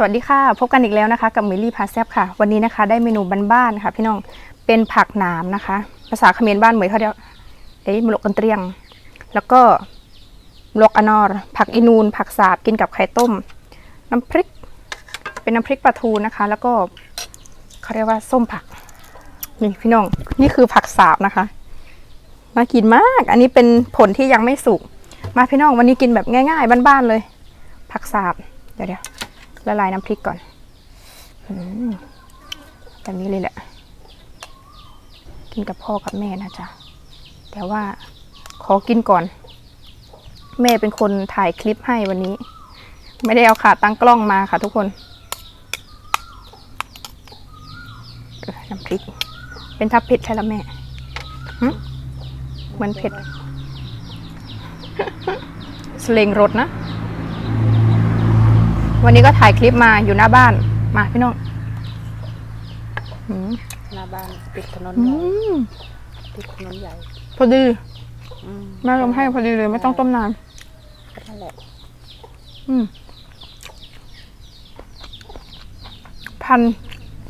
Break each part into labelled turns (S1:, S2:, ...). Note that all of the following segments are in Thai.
S1: สวัสดีค่ะ พบกันอีกแล้วนะคะกับมิลลี่พาแซบค่ะ วันนี้นะคะได้เมนูบ้านๆค่ะ พี่น้องเป็นผักหนามนะคะ ภาษาเขมรบ้านเหมยเขาเรียกเอ้ยมลกกันเตรียง แล้วก็มลกอนอร์ผักอีนูน ผักสาบกินกับไข่ต้ม น้ำพริก เป็นน้ำพริกปลาทูนะคะ แล้วก็เขาเรียกว่าส้มผักนี่พี่น้องนี่คือผักสาบนะคะน่ากินมาก อันนี้เป็นผลที่ยังไม่สุกมาพี่น้องวันนี้กินแบบง่าย ๆ บ้านๆเลย ผักสาบเดี๋ยวเดี๋ยว ละลายน้ำพริกก่อนอแบบนี้เลยแหละ กินกับพ่อกับแม่นะจ๊ะ แต่ว่าขอกินก่อน แม่เป็นคนถ่ายคลิปให้วันนี้ ไม่ได้เอาขาตั้งกล้องมาค่ะทุกคน น้ำพริก เป็นทับเผ็ดใช่ล้วแม่เหมือนเผ็ด สเลงรสนะ วันนี้ก็ถ่ายคลิปมาอยู่หน้าบ้าน มาพี่น้องอืม
S2: หน้าบ้านติดถนน
S1: อื
S2: ใหญ่
S1: ม
S2: ติดถนนใหญ่
S1: พอดี
S2: อืม
S1: แม่ทำให้พอดีเลยไม่ต้องต้มนาน
S2: นั่นแหละ
S1: อืมพัน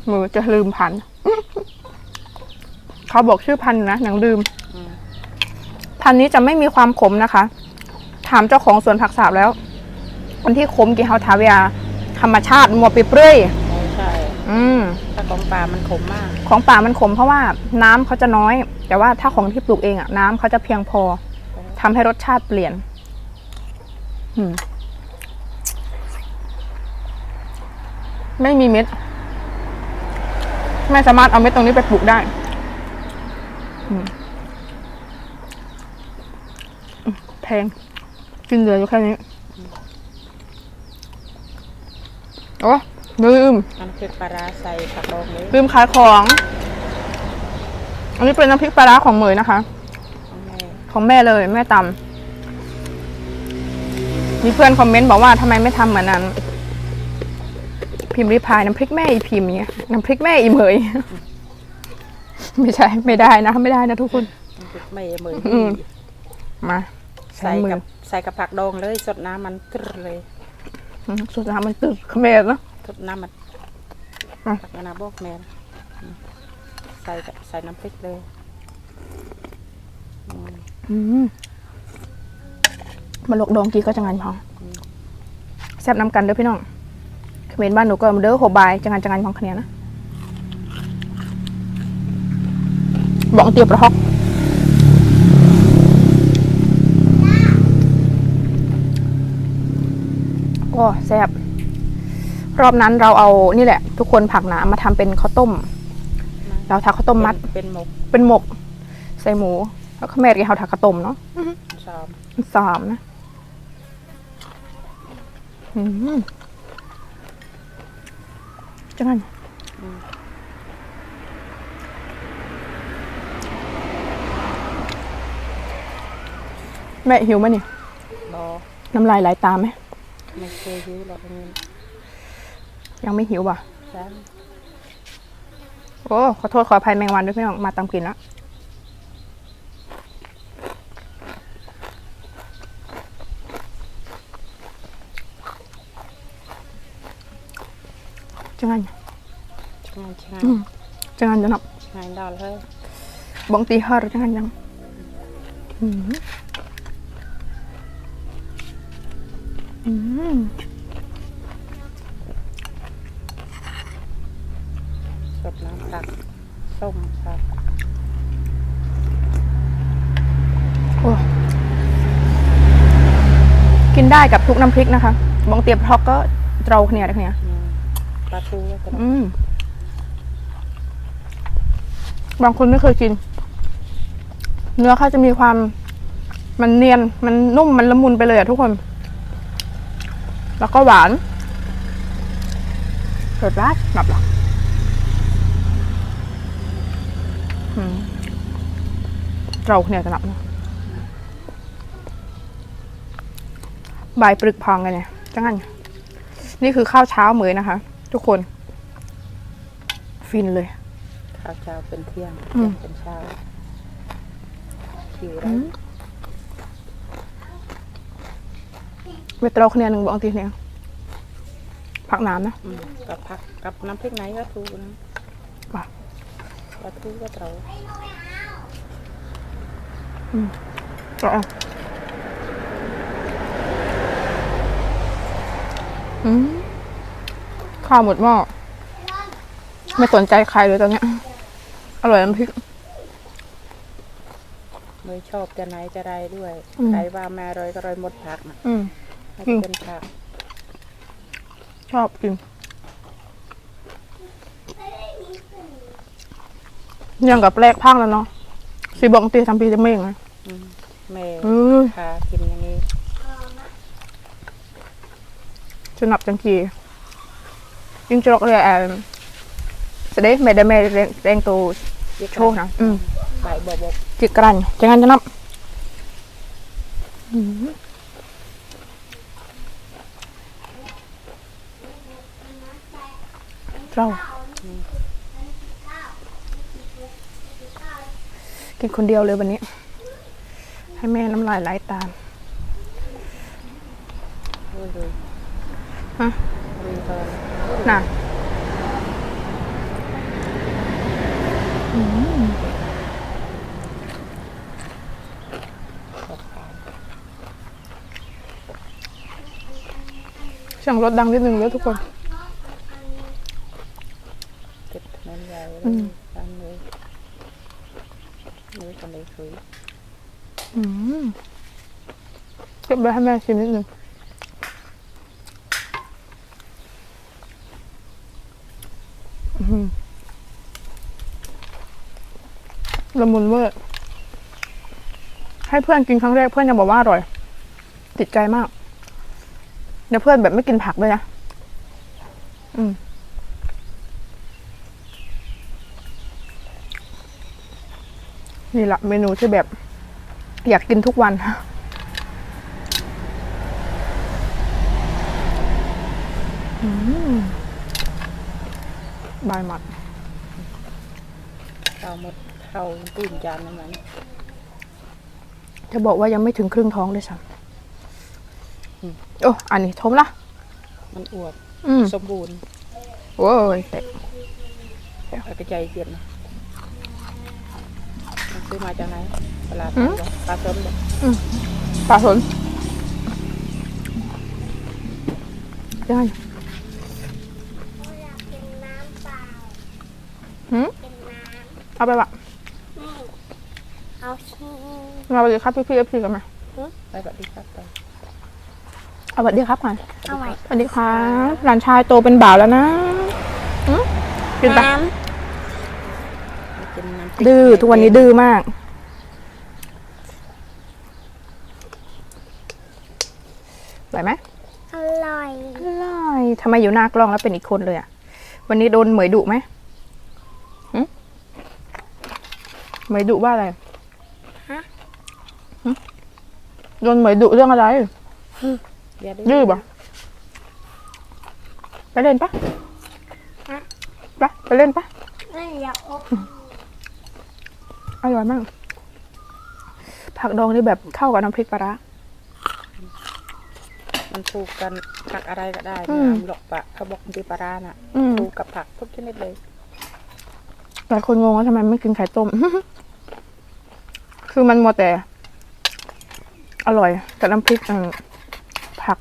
S1: มือจะลืมพัน เขาบอกชื่อพันธุ์นะหนังลืม
S2: อืม
S1: พันธุ์นี้จะไม่มีความขมนะคะ ถามเจ้าของสวนผักสาบแล้ว คนที่ขมกี่เฮาทาเวียธรรมชาติมัวไปเปรื่อย
S2: ใช่ใช่
S1: อืม
S2: ถ้าของป่ามันขมมาก
S1: ของป่ามันขมเพราะว่าน้ำเขาจะน้อย แต่ว่าถ้าของที่ปลูกเองอะน้ำเขาจะเพียงพอทำให้รสชาติเปลี่ยนอืมไม่มีเม็ด ไม่สามารถเอาเม็ดตรงนี้ไปปลูกได้อืมอืมแพงกินเหลืออยู่แค่นี้ โอ้ลืม
S2: น้ำพริกปลาร้าใส่ผักดองเลย
S1: ลืมขายของ อันนี้เป็นน้ำพริกปลาร้าของเหมยนะคะ
S2: ของแม่
S1: ของแม่เลยแม่ตำมีเพื่อนคอมเมนต์บอกว่าทำไมไม่ทำเหมือนนั้น พิมพ์รีพายน้ำพริกแม่อีพิมพ์เนี้ยน้ำพริกแม่อีเหมย ไม่ใช่ไม่ได้นะไม่ได้นะทุกคน
S2: น้ำพริกไม่เหมือน
S1: อืม มา
S2: ใส่
S1: มือ
S2: กับใส่กับผักดองเลยสดน้ำมันตรึเลย
S1: อืม สุดท้ายมันตึกเขมรเนอะ
S2: สดน้ำมัน
S1: อะ
S2: ผักนาบอกแม่นะอืมใส่กับใส่น้ำพริกเลยอืม
S1: อืมมาลกดองกีก็จังงันพองแซ่บน้ำกันเด้อพี่น้องเขมรบ้านหนูก็เด้อโหบายจังงันจังงันพองคะแนนนะบอกเตียบประฮอก อ้แซ่บรอบนั้นเราเอานี่แหละ ทุกคนผักหนามาทำเป็นข้าวต้ม เราทาข้าวต้มมัด
S2: เป็นหมก
S1: เป็นหมก ใส่หมู แล้วก็แม่กินข้าวทาข้าวต้มเนาะ
S2: ซอม
S1: สามนะอืมจังงันแม่หิวไหมเนี่ย
S2: บอ
S1: น้ำลายไหลตามไหม
S2: ไม่เคยยื้อหรอกนี่
S1: ยังไม่หิวว่ะ
S2: จ้า
S1: โอ้ขอโทษขออภัยแมงวันด้วยพี่น้องมาตามกลิ่นแล้วจังงัน
S2: ช่างช่าง
S1: อืมจังงันจะนับ
S2: ช่างดอลเลย
S1: บางทีฮาร์จังงันยังอืม
S2: สดน้ำผักส้มผัก
S1: โอ้กินได้กับทุกน้ำพริกนะคะบองเตียบทอกก็เตราเนี่ยเนี่ย
S2: อืมปลาทูก็ได้
S1: อืมบางคนไม่เคยกิน เนื้อเขาจะมีความ มันเนียน มันนุ่ม มันละมุนไปเลยอะทุกคน แล้วก็หวานเปิดร้านหลับหรออืมเราเนี่ยจะหลับเนอะบ่ายปรึกพองกันเนี่ยจังงั้นนี่คือข้าวเช้าเหมยนะคะ ทุกคน ฟินเลย
S2: ข้าวเช้าเป็นเที่ยง
S1: อืม
S2: เป็นเช้าหิว
S1: อื
S2: แล้ว
S1: มเวทเราคะแนนหนึ่งบอกทีเนี่ยผักหนามนะ
S2: อืมกับผักกับน้ำพริกไหนก็ถูกนะ
S1: ว่ะ
S2: ปลาทูก็เตา
S1: ก็เอาอืมข้าวหมดหม้อไม่สนใจใครเลยตอนเนี้ย อร่อยน้ำพริก
S2: ไม่ชอบจะไหนจะใดด้วย
S1: อืม
S2: ใครว่าแม่อร่อยก็อร่อยหมดผักนะ
S1: อืม
S2: ให้
S1: อืม
S2: เป็นผัก
S1: ชอบกินยังกับแรกพังแล้วเนาะสีบอกตีทำปีจะไม่ยังไง
S2: อืมแม่
S1: เออ
S2: พากินอย่างนี้
S1: จะนับจังกียิ่งจะรอกเลยแอมจะได้ไม่ได้ไม่แรงแรงตัว
S2: เรียก
S1: โชว์นะอืม
S2: ใบบบก
S1: จิกกรันจังงั้นจะนับอืม เรา กินคนเดียวเลยวันนี้ ให้แม่น้ำลายไหลตามฮะน่ะเสียงรถดังนิดนึงแล้วทุกคน
S2: เก็บถนนใหญ่เลย
S1: อืม
S2: ตามเลย เลยคนเลยคุย
S1: อืมก็บไว้ให้แม่ชิมนิดนึงละมุนเวอร์ให้เพื่อนกินครั้งแรกเพื่อนยังบอกว่าอร่อย ติดใจมาก เดี๋ยวเพื่อนแบบไม่กินผักด้วยนะ อืม นี่แหละเมนูที่แบบ อยากกินทุกวันอืมบายหมัด
S2: เท่าหมดเท่าตื่นจานนั้นนั้น
S1: จะบอกว่ายังไม่ถึงครึ่งท้องเลยซ้ำโอ้ อันนี้ทมละ
S2: มันอวบ
S1: อืม
S2: สมบูรณ์
S1: โอ้ยแต่
S2: เอาไปใจเย็นนะมัน ซื้อมาจากไหนตลาด
S1: อืม
S2: บอกปลาสนบอก
S1: ปลาสนยังไง
S3: อยากกินน้ำเปล่า
S1: หืม
S3: กินน้
S1: เอาไปบะำ
S3: นี่เอาชี
S1: มาสวัสดีครับพี่พี่เอฟซีกันไหม
S2: ไปแบบดีครับไป
S1: เอาสวัสดีครับก่อน
S3: เอาไว้
S1: สวัสดีครับหลานชายโตเป็นบ่าวแล้วนะหืมกินปะ
S3: น้
S2: ไปกินน้ำพริก
S1: ดื้อทุกวันนี้ดื้อมากไหวไหมำ
S3: อร่อย
S1: อร่อยทำไมอยู่หน้ากล้องแล้วเป็นอีกคนเลยอะ วันนี้โดนเหมยดุไหมหึเหมยดุว่าอะไร
S3: ฮะ
S1: หึโดนเหมยดุเรื่องอะไร
S2: อย่า
S1: ดื้อปะไปเล่นปะ
S3: ฮะ
S1: ไปไปเล่นปะ
S3: ไม่อยากอบ
S1: อร่อยมาก ผักดองนี่แบบเข้ากับน้ำพริกปลาร้า
S2: มันถูกกันผักอะไรก็ได้
S1: อื
S2: นะ
S1: ม
S2: หลอกปะเขาบอกมันเป็นปลาร้าน่ะ
S1: อืม
S2: ถูกกับผักทุกชนิดเลย
S1: หลายคนงงว่าทำไมไม่กินไข่ต้ม คือมันมัวแต่ อร่อยกับน้ำพริกเอ่อผัก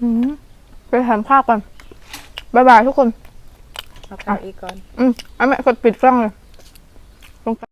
S1: อืมไปทานข้าวกัน บ๊ายบายทุกคน
S2: เอาข้าวอีกก่อน
S1: อืมเอาแม่กดปิดกล้องเลยลงไป